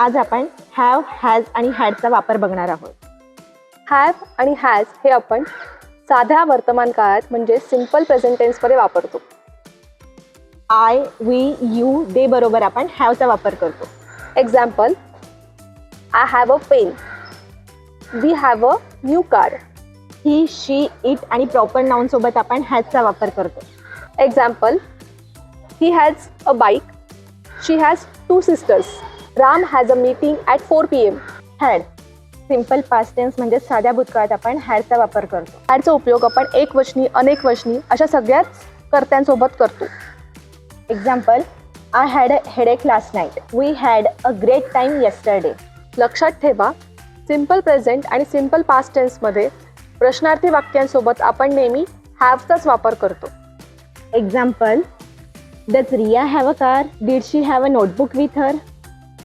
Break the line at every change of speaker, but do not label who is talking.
आज आपण have has आणि हॅडचा वापर बघणार आहोत.
हॅव आणि हॅज हे आपण साध्या वर्तमान काळात म्हणजे सिंपल प्रेझेंट टेन्समध्ये वापरतो.
आय वी यू दे बरोबर आपण हॅवचा वापर करतो.
Example I have a pen we have a new car
he she it आणि प्रॉपर नाऊन सोबत आपण हॅजचा वापर करतो.
Example he has a bike she has two sisters Ram has a meeting at four P M
had simple past tense म्हणजे साध्या भूतकाळात आपण हॅडचा वापर करतो.
हॅडचा उपयोग आपण एक वचनी अनेक वचनी अशा सगळ्याच कर्त्यांसोबत करतो.
Example I had a headache last night we had a great time yesterday
लक्षात ठेवा सिंपल प्रेझेंट आणि सिंपल पास्ट टेन्समध्ये प्रश्नार्थी वाक्यांसोबत आपण नेहमी हॅवचाच वापर करतो.
Example does Riya have a car did she have a notebook with her